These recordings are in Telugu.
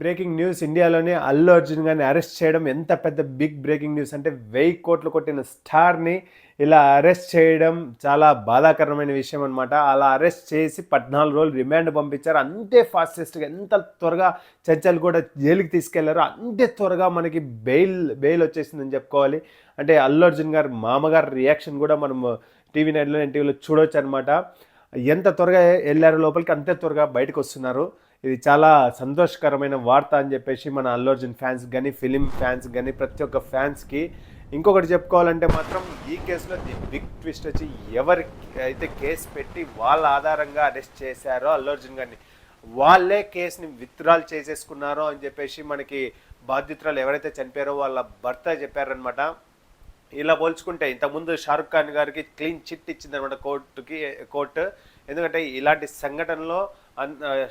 బ్రేకింగ్ న్యూస్ ఇండియాలోనే అల్లు అర్జున్ గారిని అరెస్ట్ చేయడం ఎంత పెద్ద బిగ్ బ్రేకింగ్ న్యూస్ అంటే వెయ్యి కోట్లు కొట్టిన స్టార్ని ఇలా అరెస్ట్ చేయడం చాలా బాధాకరమైన విషయం అనమాట అలా అరెస్ట్ చేసి పద్నాలుగు రోజులు రిమాండ్ పంపించారు. అంతే ఫాస్టెస్ట్గా ఎంత త్వరగా చర్చలు కూడా జైలుకి తీసుకెళ్ళారు అంతే త్వరగా మనకి బెయిల్ బెయిల్ వచ్చేసిందని చెప్పుకోవాలి. అంటే అల్లు అర్జున్ గారు మామగారు రియాక్షన్ కూడా మనం టీవీ నైన్లో ఎన్టీవీలో చూడొచ్చు అనమాట ఎంత త్వరగా వెళ్ళారు లోపలికి అంతే త్వరగా బయటకు వస్తున్నారు. ఇది చాలా సంతోషకరమైన వార్త అని చెప్పేసి మన అల్లు అర్జున్ ఫ్యాన్స్ కానీ ఫిలిం ఫ్యాన్స్ కానీ ప్రతి ఒక్క ఫ్యాన్స్కి ఇంకొకటి చెప్పుకోవాలంటే మాత్రం ఈ కేసులో ది బిగ్ ట్విస్ట్ వచ్చి ఎవరి అయితే కేసు పెట్టి వాళ్ళ ఆధారంగా అరెస్ట్ చేశారో అల్లు అర్జున్ గారిని వాళ్ళే కేసుని విత్డ్రాల్ చేసేసుకున్నారో అని చెప్పేసి మనకి బాధితురాలు ఎవరైతే చనిపోయారో వాళ్ళ భర్త చెప్పారనమాట ఇలా పోల్చుకుంటే ఇంతకుముందు షారుఖ్ ఖాన్ గారికి క్లీన్ చిట్ ఇచ్చిందనమాట కోర్టుకి కోర్టు. ఎందుకంటే ఇలాంటి సంఘటనలో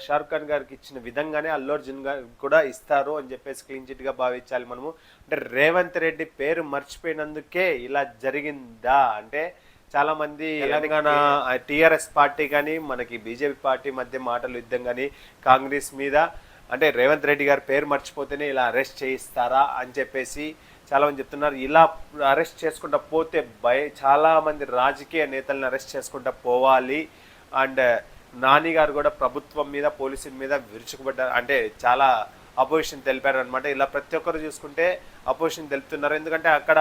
షారుఖ్ ఖాన్ గారికి ఇచ్చిన విధంగానే అల్లు అర్జున్ గారు కూడా ఇస్తారు అని చెప్పేసి క్లీన్ చిట్గా భావించాలి మనము. అంటే రేవంత్ రెడ్డి పేరు మర్చిపోయినందుకే ఇలా జరిగిందా? అంటే చాలా మంది తెలంగాణ టిఆర్ఎస్ పార్టీ కానీ మనకి బీజేపీ పార్టీ మధ్య మాటలు యుద్ధం కానీ కాంగ్రెస్ మీద అంటే రేవంత్ రెడ్డి గారి పేరు మర్చిపోతేనే ఇలా అరెస్ట్ చేయిస్తారా అని చెప్పేసి చాలా మంది చెప్తున్నారు. ఇలా అరెస్ట్ చేసుకుంటా పోతే భయ చాలా మంది రాజకీయ నేతలను అరెస్ట్ చేసుకుంటా పోవాలి. అండ్ నాని గారు కూడా ప్రభుత్వం మీద పోలీసుల మీద విరుచుకుపడ్డారు. అంటే చాలా అపోజిషన్ తెలిపారు అనమాట ఇలా ప్రతి ఒక్కరు చూసుకుంటే అపోజిషన్ తెలుపుతున్నారు. ఎందుకంటే అక్కడ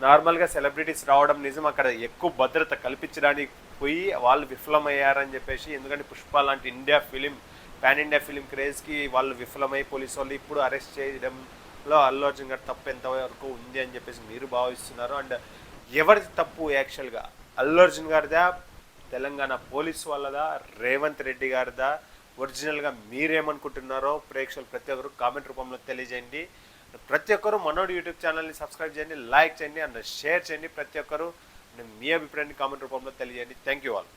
నార్మల్గా సెలబ్రిటీస్ రావడం నిజం. అక్కడ ఎక్కువ భద్రత కల్పించడానికి పోయి వాళ్ళు విఫలమయ్యారని చెప్పేసి ఎందుకంటే పుష్ప లాంటి India film pan India film క్రేజ్కి వాళ్ళు విఫలమై పోలీసు వాళ్ళు ఇప్పుడు అరెస్ట్ చేయడంలో అల్లు అర్జున్ గారు తప్పు ఎంతవరకు ఉంది అని చెప్పేసి మీరు భావిస్తున్నారు. అండ్ ఎవరిది తప్పు యాక్చువల్గా? అల్లు అర్జున్ గారిదా? తెలంగాణ పోలీస్ వాళ్ళదా రేవంత్ రెడ్డి గారిదా? ఒరిజినల్గా మీరేమనుకుంటున్నారో ప్రేక్షకులు ప్రతి ఒక్కరు కామెంట్ రూపంలో తెలియజేయండి. ప్రతి ఒక్కరు మనోడు యూట్యూబ్ ఛానల్ని సబ్స్క్రైబ్ చేయండి లైక్ చేయండి అండ్ షేర్ చేయండి ప్రతి ఒక్కరు. మీ అభిప్రాయాన్ని కామెంట్ రూపంలో తెలియజేయండి. Thank you all.